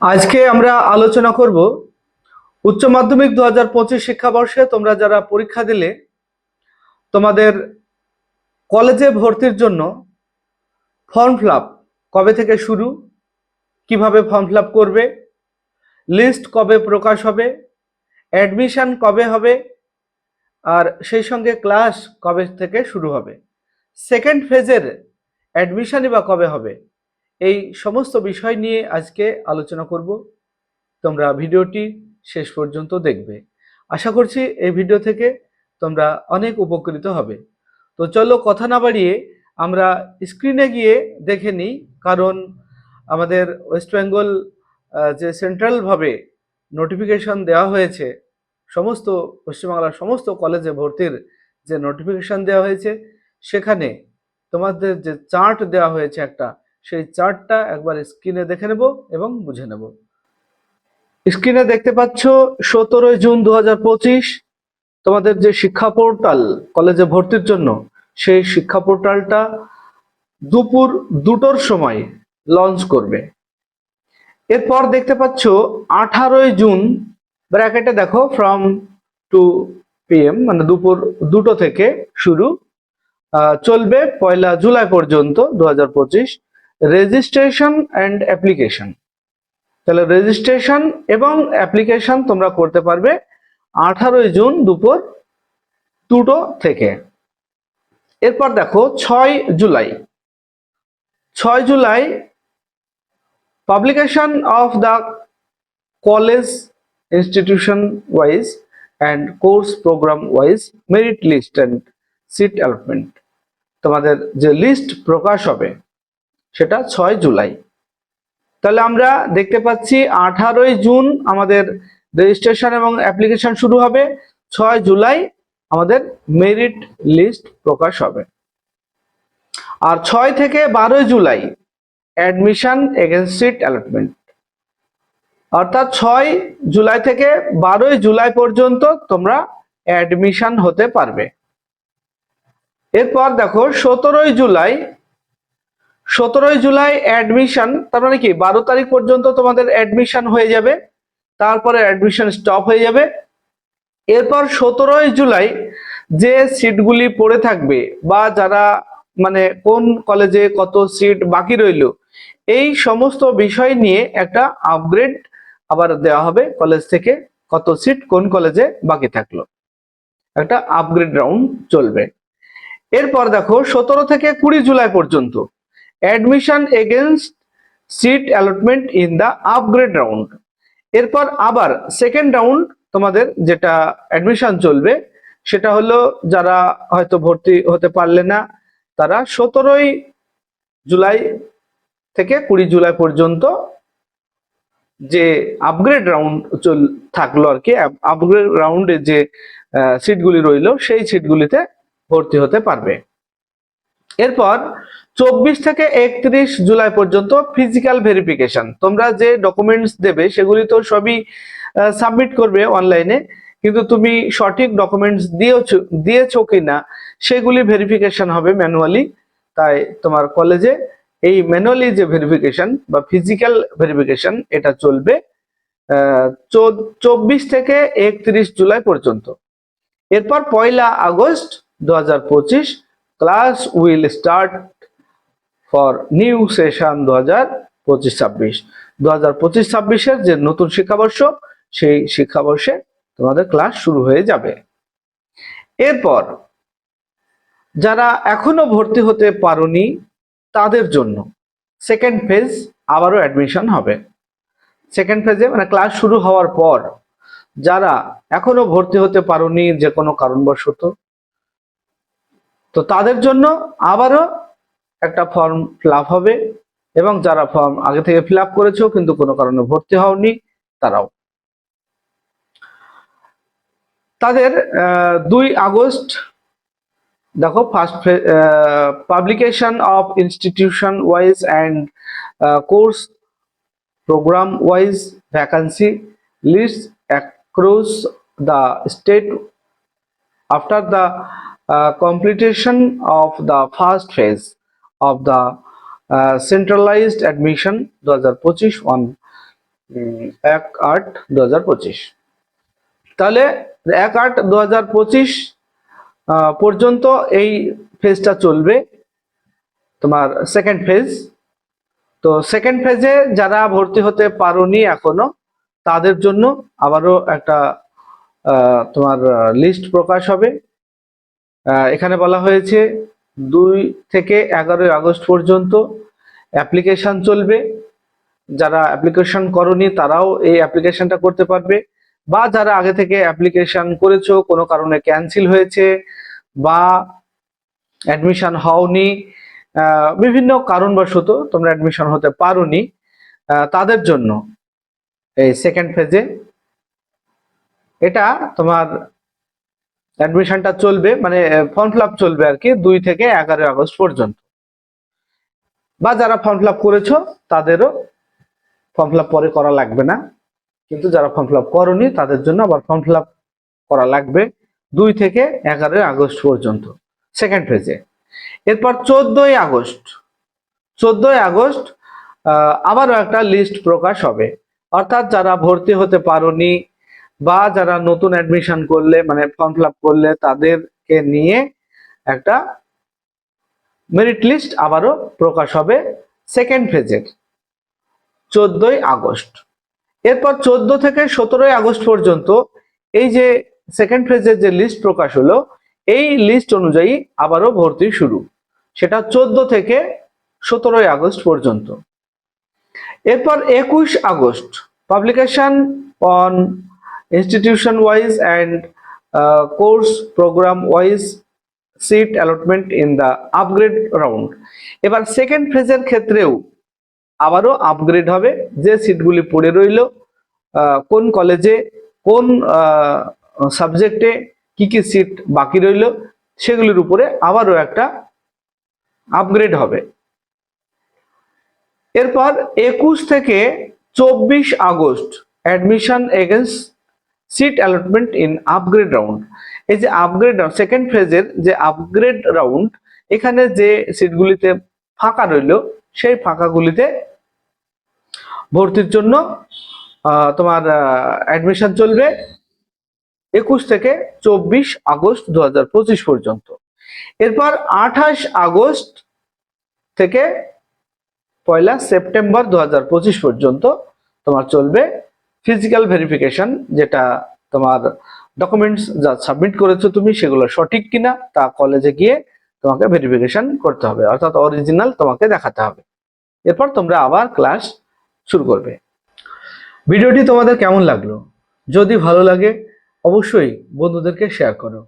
আজকে আমরা আলোচনা করব উচ্চ মাধ্যমিক দু হাজার পঁচিশ শিক্ষাবর্ষে তোমরা যারা পরীক্ষা দিলে, তোমাদের কলেজে ভর্তির জন্য ফর্ম ফিল কবে থেকে শুরু, কীভাবে ফর্ম ফিল করবে লিস্ট কবে প্রকাশ হবে অ্যাডমিশন কবে হবে, আর সেই সঙ্গে ক্লাস কবে থেকে শুরু হবে। সেকেন্ড ফেজের অ্যাডমিশনই বা কবে হবে? এই সমস্ত বিষয় নিয়ে আজকে আলোচনা করব। তোমরা ভিডিওটি শেষ পর্যন্ত দেখবে। আশা করছি এই ভিডিও থেকে তোমরা অনেক উপকৃত হবে। তো চলো কথা না বাড়িয়ে আমরা স্ক্রিনে গিয়ে দেখে নিই, কারণ আমাদের ওয়েস্ট বেঙ্গল যে সেন্ট্রালভাবে নোটিফিকেশন দেওয়া হয়েছে, সমস্ত পশ্চিমবাংলার সমস্ত কলেজে ভর্তির যে নোটিফিকেশন দেওয়া হয়েছে, সেখানে তোমাদের যে চার্ট দেওয়া হয়েছে একটা সেই চার্টটা একবার স্ক্রিনে দেখে নেব এবং বুঝে নেব। স্ক্রিনে দেখতে পাচ্ছ, সতেরোই জুন দু হাজার পঁচিশ, তোমাদের যে শিক্ষা পোর্টাল, কলেজে ভর্তির জন্য, সেই শিক্ষা পোর্টালটা দুপুর দুটোর সময় লঞ্চ করবে। এরপর দেখতে পাচ্ছ, আঠারোই জুন ব্র্যাকেটে দেখো ফ্রম টু পিএম মানে দুপুর দুটো থেকে শুরু চলবে পয়লা জুলাই পর্যন্ত দু হাজার পঁচিশ। রেজিস্ট্রেশন অ্যান্ড অ্যাপ্লিকেশন তাহলে রেজিস্ট্রেশন এবং অ্যাপ্লিকেশন তোমরা করতে পারবে আঠারোই জুন দুপুর দুটো থেকে। এরপর দেখো ছয় জুলাই। ছয় July publication of the college institution wise and course program wise merit list and seat allotment তোমাদের যে লিস্ট প্রকাশ হবে সেটা ছয় জুলাই। তাহলে আমরা দেখতে পাচ্ছি আঠারোই জুন আমাদের রেজিস্ট্রেশন এবং অ্যাপ্লিকেশন শুরু হবে। ছয় জুলাই আমাদের মেরিট লিস্ট প্রকাশ হবে। আর ছয় থেকে বারোই July admission against seat allotment অর্থাৎ ছয় জুলাই থেকে বারোই জুলাই পর্যন্ত তোমরা অ্যাডমিশন হতে পারবে। এরপর দেখো, সতেরোই জুলাই সতেরোই জুলাই অ্যাডমিশন, তার মানে কি, বারো তারিখ পর্যন্ত তোমাদের অ্যাডমিশন হয়ে যাবে, তারপরে অ্যাডমিশন স্টপ হয়ে যাবে। এরপর সতেরোই জুলাই যে সিটগুলি পড়ে থাকবে বা যারা মানে কোন কলেজে কত সিট বাকি রইল, এই সমস্ত বিষয় নিয়ে একটা আপগ্রেড আবার দেওয়া হবে কলেজ থেকে কত সিট কোন কলেজে বাকি থাকল। একটা আপগ্রেড রাউন্ড চলবে। এরপর দেখো, সতেরো থেকে কুড়ি জুলাই পর্যন্ত admission against seat allotment in the upgrade round এরপর আবার সেকেন্ড রাউন্ড তোমাদের যেটা অ্যাডমিশন চলবে, সেটা হলো যারা হয়তো ভর্তি হতে পারলে না, তারা সতেরোই জুলাই থেকে কুড়ি জুলাই পর্যন্ত যে আপগ্রেড রাউন্ড চল, থাকল আর কি আপগ্রেড রাউন্ডে যে সিটগুলি রইল, সেই সিটগুলিতে ভর্তি হতে পারবে। এরপর চব্বিশ থেকে একত্রিশ জুলাই পর্যন্ত ফিজিক্যাল ভেরিফিকেশন তোমরা যে ডকুমেন্টস দেবে, সেগুলি তো সবই সাবমিট করবে অনলাইনে কিন্তু তুমি সঠিক ডকুমেন্টস দিয়েছ দিয়েছ কিনা, সেগুলি ভেরিফিকেশন হবে ম্যানুয়ালি তাই তোমার কলেজে এই ম্যানুয়ালি যে ভেরিফিকেশন বা ফিজিক্যাল ভেরিফিকেশন এটা চলবে চব্বিশ থেকে একত্রিশ জুলাই পর্যন্ত। এরপর পয়লা আগস্ট দু হাজার পঁচিশ class will start for new session দু হাজার পঁচিশ ছাব্বিশ। দু হাজার পঁচিশ ছাব্বিশের যে নতুন শিক্ষাবর্ষ, সেই শিক্ষাবর্ষে তোমাদের ক্লাস শুরু হয়ে যাবে। এরপর, যারা এখনও ভর্তি হতে পারোনি তাদের জন্য সেকেন্ড ফেজ আবারও অ্যাডমিশন হবে। সেকেন্ড ফেজে মানে ক্লাস শুরু হওয়ার পর, যারা এখনও ভর্তি হতে পারোনি যে কোনো কারণবশত, তো তাদের জন্য আবারও একটা ফর্ম ফিল হবে এবং যারা ফর্ম আগে থেকে ফিল আপ করেছ কিন্তু কোনো কারণে ভর্তি হওনি তারাও। তাদের দুই আগস্ট দেখো first publication of institution wise and course program wise vacancy list across the state the uh, completion of the first phase of the uh, centralized admission 2025 on এক আট দু তাহলে এক আট দু পর্যন্ত এই ফেজটা চলবে তোমার সেকেন্ড ফেজ তো সেকেন্ড ফেজে যারা ভর্তি হতে পারোনি এখনও তাদের জন্য আবারও একটা তোমার লিস্ট প্রকাশ হবে। এখানে বলা হয়েছে দুই থেকে এগারোই আগস্ট পর্যন্ত অ্যাপ্লিকেশন চলবে। যারা অ্যাপ্লিকেশন করনি তারাও এই অ্যাপ্লিকেশনটা করতে পারবে। বা যারা আগে থেকে অ্যাপ্লিকেশন করেছ কোনো কারণে ক্যান্সেল হয়েছে বা অ্যাডমিশন হওনি বিভিন্ন কারণবশত তোমরা অ্যাডমিশন হতে আহ, তাদের জন্য এই সেকেন্ড ফেজে এটা তোমার অ্যাডমিশনটা চলবে মানে ফর্ম ফিল চলবে আর কি, দুই থেকে এগারোই আগস্ট পর্যন্ত। বা যারা ফর্ম ফিল করেছ, তাদেরও ফর্ম ফিল পরে করা লাগবে না। কিন্তু যারা ফর্ম ফিল করনি, তাদের জন্য আবার ফর্ম ফিল করা লাগবে দুই থেকে এগারোই আগস্ট পর্যন্ত সেকেন্ড ফেজে এরপর চোদ্দই আগস্ট চোদ্দই আগস্ট আবারও একটা লিস্ট প্রকাশ হবে। অর্থাৎ যারা ভর্তি হতে পারোনি বা যারা নতুন অ্যাডমিশন করলে মানে ফর্ম ফিল করলে তাদেরকে নিয়ে একটা মেরিট লিস্ট আবারও প্রকাশ হবে সেকেন্ড ফেজের চোদ্দই আগস্ট। এরপর চোদ্দ থেকে সতেরোই আগস্ট পর্যন্ত এই যে সেকেন্ড ফেজের যে লিস্ট প্রকাশ হলো, এই লিস্ট অনুযায়ী আবারও ভর্তি শুরু। সেটা চোদ্দ থেকে সতেরোই আগস্ট পর্যন্ত। এরপর একুশ August publication on institution wise and course program wise seat allotment in the upgrade round এবার সেকেন্ড ফেজের ক্ষেত্রেও আবারও আপগ্রেড হবে যে সিটগুলি পড়ে রইল কোন কলেজে কোন সাবজেক্টে কি কি সিট বাকি রইল, সেগুলির উপরে আবারও একটা আপগ্রেড হবে। এরপর একুশ থেকে চব্বিশ August admission against seat allotment in upgrade round এই যে আপগ্রেড সেকেন্ড ফেজের যে আপগ্রেড রাউন্ড এখানে যে সিটগুলিতে ফাঁকা রইল, সেই ফাঁকাগুলিতে ভর্তির জন্য তোমার অ্যাডমিশন চলবে একুশ থেকে চব্বিশ আগস্ট দু হাজার পঁচিশ পর্যন্ত। এরপর আঠাশ আগস্ট থেকে পয়লা সেপ্টেম্বর দু হাজার পঁচিশ পর্যন্ত তোমার চলবে ফিজিক্যাল ভেরিফিকেশন যেটা তোমার ডকুমেন্টস যা সাবমিট করেছ তুমি, সেগুলো সঠিক কিনা, তা কলেজে গিয়ে তোমাকে ভেরিফিকেশন করতে হবে। অর্থাৎ অরিজিনাল তোমাকে দেখাতে হবে। এরপর তোমরা আবার ক্লাস শুরু করবে। ভিডিওটি তোমাদের কেমন লাগল? যদি ভালো লাগে, অবশ্যই বন্ধুদেরকে শেয়ার করো।